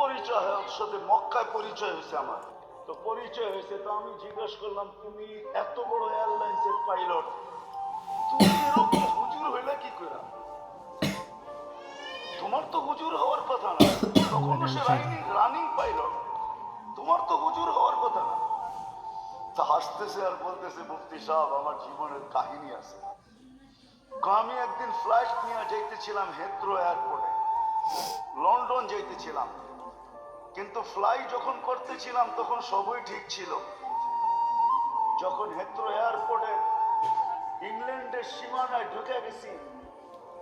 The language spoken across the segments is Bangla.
পরিচয় হয় ওর সাথে মক্কায় পরিচয় হয়েছে আমার। তো পরিচয় হয়েছে তো আমি জিজ্ঞেস করলাম তুমি এত বড় এয়ারলাইন্সের পাইলট তুমি এরকম হুজুর হইলে কি করে তোমার তো হুজুর হওয়ার কথা না তখনও সে রানিং রানিং পাইলট তোমার তো হুজুর হওয়ার কথা না। তা হাসতেছে আর বলতেছে মুফতি সাহেব আমার জীবনের কাহিনী আছে। আমি একদিন ফ্লাইট নিয়ে যাইতেছিলাম হেথ্রো এয়ারপোর্টে লন্ডন যাইতেছিলাম। কিন্তু ফ্লাই যখন করতেছিলাম, তখন সবই ঠিক ছিল। যখন হেথ্রো এয়ারপোর্টে ইংল্যান্ডের সীমানায় ঢুকে গেছি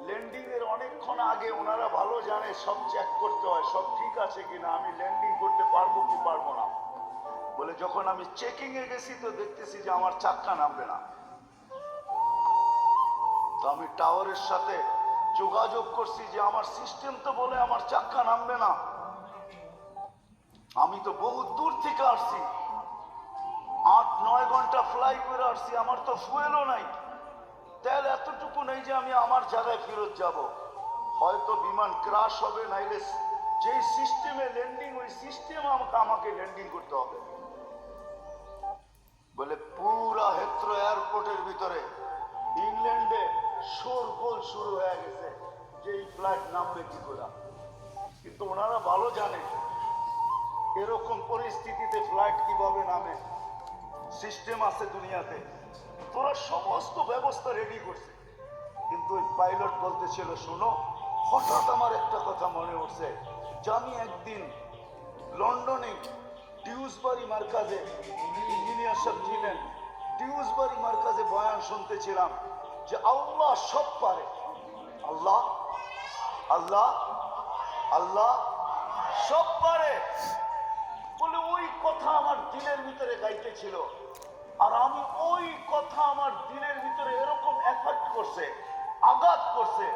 ল্যান্ডিং এর অনেকক্ষণ আগে ওনারা ভালো জানে, সব চেক করতে হয়, সব ঠিক আছে কিনা, আমি ল্যান্ডিং করতে পারব কি পারব না। বলে যখন আমি চেকিং এ গেছি, তো দেখতেছি যে আমার চাক্কা নামবে না। তো আমি টাওয়ারের সাথে যোগাযোগ করছি যে আমার সিস্টেম তো বলে আমার চাক্কা নামবে না। আমি তো বহু দূর থেকে আসছি। আট, নয় ঘণ্টা ফ্লাই করে আসছি, আমার তো ফুয়েলও নাই। তেল এতটুকু নেই যে আমি আমার জায়গায় ফেরত যাব। হয়তো বিমান ক্রাশ হবে, নাইলে যেই সিস্টেমে ল্যান্ডিং ওই সিস্টেম আমাকে আমাকে ল্যান্ডিং করতে হবে। বলে পুরা হেত্র এয়ারপোর্টের ভিতরে ইংল্যান্ডে শোরগোল শুরু হয়ে গেছে যে ফ্লাইট নামবে কি করে কিন্তু ওনারা ভালো জানে। এরকম পরিস্থিতিতে ফ্লাইট কীভাবে নামে? সিস্টেম আছে দুনিয়াতে। তোরা সমস্ত ব্যবস্থা রেডি করছে। কিন্তু ওই পাইলট বলতেছিল, শোনো, হঠাৎ আমার একটা কথা মনে উঠছে। আমি একদিন লন্ডনে ডিউসবারি মার্কাজে ইঞ্জিনিয়ার সব ছিলেন। ডিউসবারি মার্কাজে বয়ান শুনতেছিলাম যে আল্লাহ সব পারে। আল্লাহ আল্লাহ আল্লাহ সব পারে। বলে ওই কথা আমার দিলের ভিতরে গাইতেছিল। আর আমি ওই কথা আমার দিলের ভিতরে এরকম এফেক্ট করছে, আঘাত করছে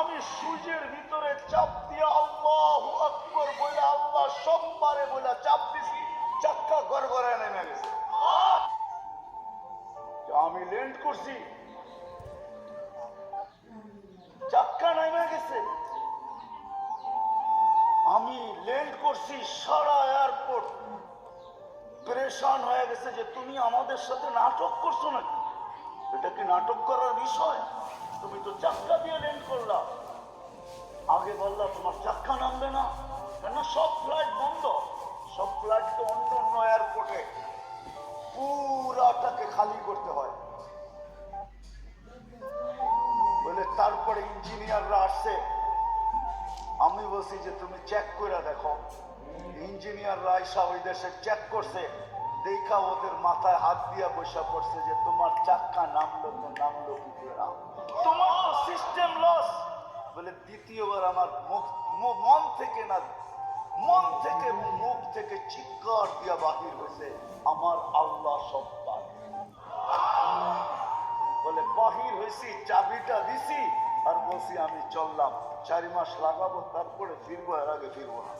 আমি সূর্যের ভিতরে চাপ দিয়ে আল্লাহ আকবর বলে আল্লাহ সব পারে বলে চাপ দিছি, চাক্কা নেমে গেছে। আমি ল্যান্ড করছি, চাক্কা নেমে গেছে। আমি ল্যান্ড করছি সারা পরেশান হয়ে গেছে যে তুমি আমাদের সাথে নাটক করছ নাকি? এটা কি নাটক করার বিষয়? তুমি তো চাক্কা দিয়ে ল্যান্ড করলা। আগে বললা, তোমার চাক্কা নামবে না। কেন সব ফ্লাইট বন্ধ। সব ফ্লাইট তো অন্য অন্য এয়ারপোর্টে। পুরাটাকে খালি করতে হয়। বলে, তারপরে ইঞ্জিনিয়াররা আসছে। আমি বলছি যে, তুমি চেক করে দেখো। ইঞ্জিনিয়াররা আইসা ওই দেশে চেক করছে। দেখা ওদের মাথায় হাত দিয়া বসা পড়ছে যে তোমার চাক্কা নামলো তো নামলো কি তোমার সিস্টেম লস বলে, দ্বিতীয়বার আমার মুখ মন থেকে না, মন থেকে মুখ থেকে চিৎকার দিয়া বাহির হয়েছে, আমার আল্লাহ সব বলে, বাহির হয়েছি, চাবিটা দিছি, আর বলছি, আমি চললাম। চারি মাস লাগাবো, তারপরে ফিরবো, এর আগে ফিরবো না।